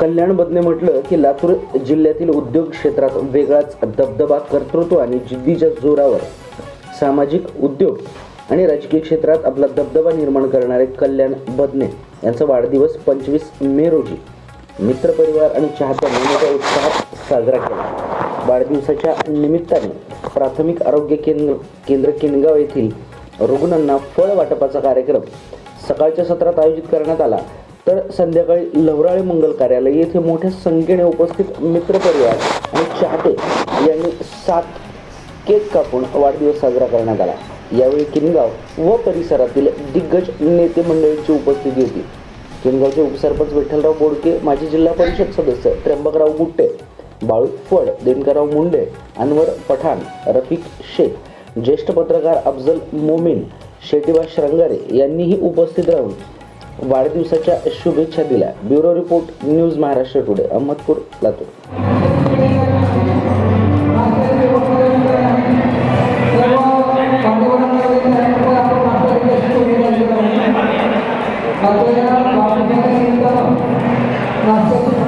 कल्याण बदने म्हटलं की लातूर जिल्ह्यातील उद्योग क्षेत्रात वेगळाच दबदबा कर्तृत्व आणि जिद्दीच्या जोरावर सामाजिक उद्योग आणि राजकीय क्षेत्रात आपला दबदबा निर्माण करणारे कल्याण बदने यांचा वाढदिवस पंचवीस मे रोजी मित्रपरिवार आणि चाहत्यांनी मोठ्या उत्साहात साजरा केला. वाढदिवसाच्या निमित्ताने प्राथमिक आरोग्य केंद्र केंद्र किनगाव येथील रुग्णांना फळ वाटपाचा कार्यक्रम सकाळच्या सत्रात आयोजित करण्यात आला. तर संध्याकाळी लवराळे मंगल कार्यालय येथे मोठ्या संख्येने उपस्थित मित्रपरिवार आणि चाहते यांनी सात केक कापून वाढदिवस साजरा करण्यात आला. यावेळी किनगाव व परिसरातील दिग्गज नेते मंडळींची उपस्थिती होती. किनगावचे उपसरपंच विठ्ठलराव बोडके माजी जिल्हा परिषद सदस्य त्र्यंबकराव गुट्टे बाळू फड दिनकरराव मुंडे अनवर पठाण रफिक शेख ज्येष्ठ पत्रकार अफजल मोमीन शेटीबा श्रंगारे यांनीही उपस्थित राहून वाढदिवसाच्या शुभेच्छा दिल्या bureau report news Maharashtra today Ahmedpur Latur Gracias.